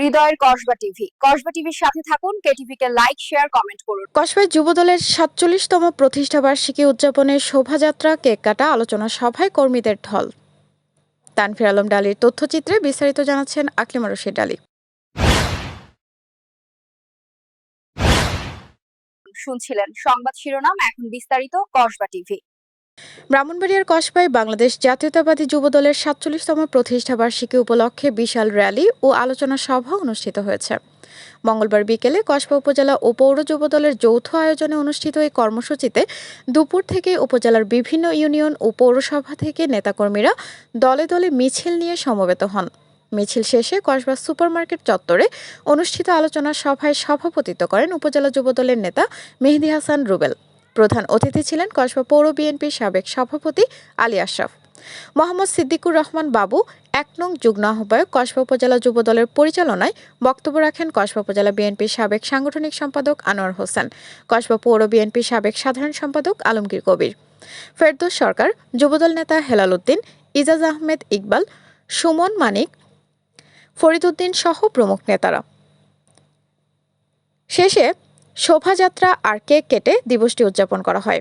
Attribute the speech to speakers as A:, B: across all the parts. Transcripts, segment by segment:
A: হৃদয়ের কসবা টিভি। কসবা টিভির সাথে থাকুন কেটিভি কে লাইক শেয়ার কমেন্ট করুন।
B: কসবায় যুবদলের সাতচল্লিশতম প্রতিষ্ঠাবার্ষিকী উদযাপনের শোভাযাত্রা কেক কাটা আলোচনা সভায় কর্মীদের ঢল। তানফির আলম ডালির তথ্যচিত্রে বিস্তারিত জানাচ্ছেন আকলিমা রশিদ ডালি।
A: শুনছিলেন সংবাদ শিরোনাম এখন বিস্তারিত কসবা টিভি।
B: ব্রাহ্মণবাড়িয়ার কসবায় বাংলাদেশ জাতীয়তাবাদী যুবদলের সাতচল্লিশতম প্রতিষ্ঠাবার্ষিকী উপলক্ষে বিশাল র্যালি ও আলোচনা সভা অনুষ্ঠিত হয়েছে। মঙ্গলবার বিকেলে কসবা উপজেলা ও পৌর যুবদলের যৌথ আয়োজনে অনুষ্ঠিত এই কর্মসূচিতে দুপুর থেকে উপজেলার বিভিন্ন ইউনিয়ন ও পৌরসভা থেকে নেতাকর্মীরা দলে দলে মিছিল নিয়ে সমবেত হন। মিছিল শেষে কসবা সুপারমার্কেট চত্বরে অনুষ্ঠিত আলোচনা সভায় সভাপতিত্ব করেন উপজেলা যুবদলের নেতা মেহেদি হাসান রুবেল। প্রধান অতিথি ছিলেন কসবা পৌর বিএনপির সাবেক সভাপতি আলী আশরাফ। মোহাম্মদ সিদ্দিকুর রহমান বাবু, এক নং যুগ্ম আহ্বায়ক কসবা উপজেলা যুবদলের পরিচালনায় বক্তব্য রাখেন কসবা উপজেলা বিএনপির সাবেক সাংগঠনিক সম্পাদক আনোয়ার হোসেন, কসবা পৌর বিএনপির সাবেক সাধারণ সম্পাদক আলমগীর কবির। ফেরদৌস সরকার যুবদল নেতা হেলাল উদ্দিন, ইজাজ আহমেদ ইকবাল, সুমন মানিক ফরিদউদ্দিন সহ প্রমুখ নেতারা। শেষে শোভাযাত্রা আর কেক কেটে দিবসটি উদযাপন করা হয়।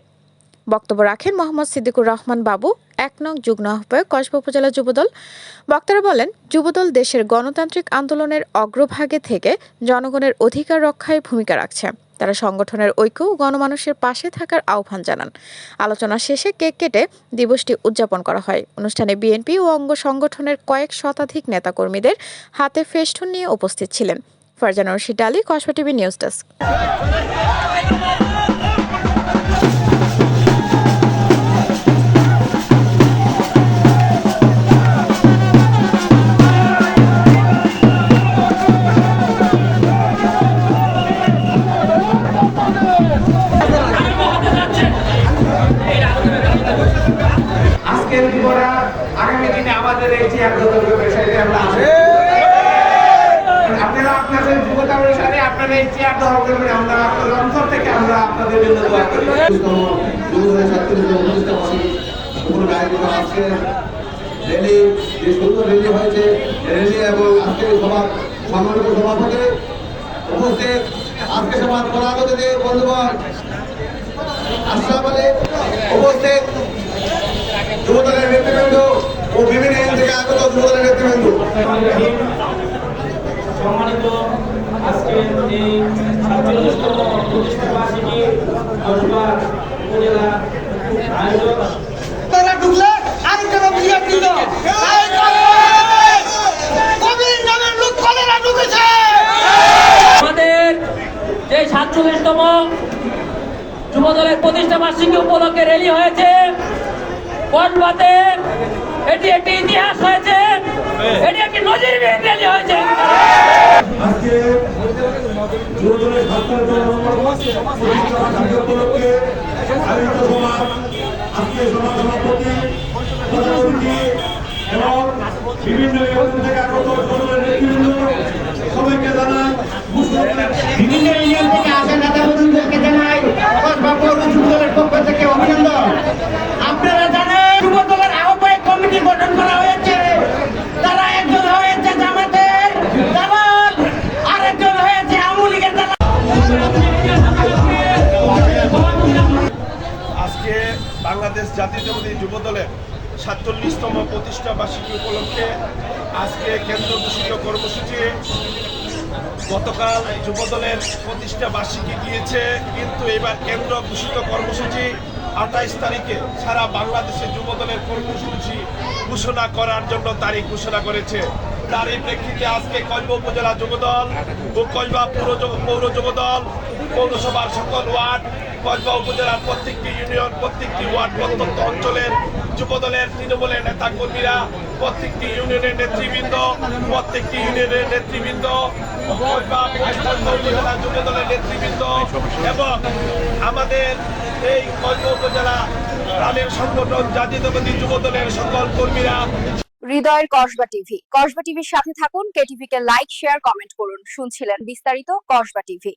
B: বক্তব্য রাখেন মোহাম্মদ সিদ্দিকুর রহমান বাবু, এক নং যুগ্ম আহ্বায়ক, কসবা উপজেলা যুবদল। বক্তারা বলেন, যুবদল দেশের গণতান্ত্রিক আন্দোলনের অগ্রভাগে থেকে জনগণের অধিকার রক্ষায় ভূমিকা রাখছে। তারা সংগঠনের ঐক্য ও গণমানুষের পাশে থাকার আহ্বান জানান। আলোচনা শেষে কেক কেটে দিবসটি উদযাপন করা হয়। অনুষ্ঠানে বিএনপি ও অঙ্গ সংগঠনের কয়েক শতাধিক নেতাকর্মীদের হাতে ফেস্টুন নিয়ে উপস্থিত ছিলেন। Farzana Rashid Ali, Kasba TV news desk.
C: আজকের যুবরা আগামী দিনে আমাদের এই চেয়ারগত ব্যবসায়ী আমরা আছি আপনাদের যুবতা অনুসারে আপনারা এই চেয়ার দখল করবেন আমরা আপনাদের অন্তর থেকে আমরা আপনাদের জন্য দোয়া করি।
D: আজকে র্যালি যে সুন্দর র্যালি হয়েছে র্যালি এবং আজকে সভার সম্মানিত সভাপতি উপস্থিত আজকে সভার প্রধান অতিথি বন্ধুগণ আশরাফ আলী উপস্থিত যুবদলের নেতৃবৃন্দ ও বিভিন্ন এলাকা থেকে আগত যুবদলের নেতৃবৃন্দ
E: সম্মানিত আজকে এই সাতচল্লিশতম প্রতিষ্ঠাবার্ষিকী কসবা উপজেলা আয়োজক
F: তারা ঢুকলে আরেকটা বিয়ার দিল।
E: আমাদের যে সাতচল্লিশতম যুবদলের প্রতিষ্ঠা বার্ষিকী উপলক্ষে র্যালি হয়েছে কসবাতে এটি একটি ইতিহাস হয়েছে, এটি একটি নজিরবিহীন র্যালি হয়েছে।
D: আজকে যুবদলের ছাত্রদের জন্য উপলক্ষে আয়োজিত সভা আজকে সভা সভাপতি প্রধানমন্ত্রী এবং বিভিন্ন ইউনিয়ন থেকে আগত নেতৃবৃন্দ, সবাইকে জানাই
F: বিভিন্ন থেকে
G: আসেন যুব দলের সাতচল্লিশতম প্রতিষ্ঠা বার্ষিকী উপলক্ষে আজকে কেন্দ্র দূষিত কর্মসূচি। গতকাল যুব দলের প্রতিষ্ঠা বার্ষিকী গিয়েছে, কিন্তু এবার কেন্দ্র ঘোষিত কর্মসূচি আঠাইশ তারিখে সারা বাংলাদেশে যুব দলের কর্মসূচি ঘোষণা করার জন্য তারিখ ঘোষণা করেছে। তারই প্রেক্ষিতে আজকে কলবা উপজেলা যুবদল ও কলবা পৌর পৌর যুবদল, পৌরসভার সকল ওয়ার্ড কসবা উপজেলার প্রত্যেকটি ইউনিয়ন, প্রত্যেকটি ওয়ার্ড, প্রত্যন্ত অঞ্চলের যুবদলের, তৃণমূলের নেতা কর্মীরা প্রত্যেকটি ইউনিয়নের নেতৃবৃন্দ, প্রত্যেকটি ইউনিয়নের নেতৃবৃন্দ যুবদলের নেতৃবৃন্দ এবং আমাদের এই কসবা উপজেলা প্রাণের সংগঠন জাতীয়তাবাদী যুবদলের সকল কর্মীরা।
A: হৃদয়ের কসবা টিভি। কসবা টিভির সাথে থাকুন কেটিভি কে লাইক, শেয়ার, কমেন্ট করুন। শুনছিলেন বিস্তারিত কসবা টিভি।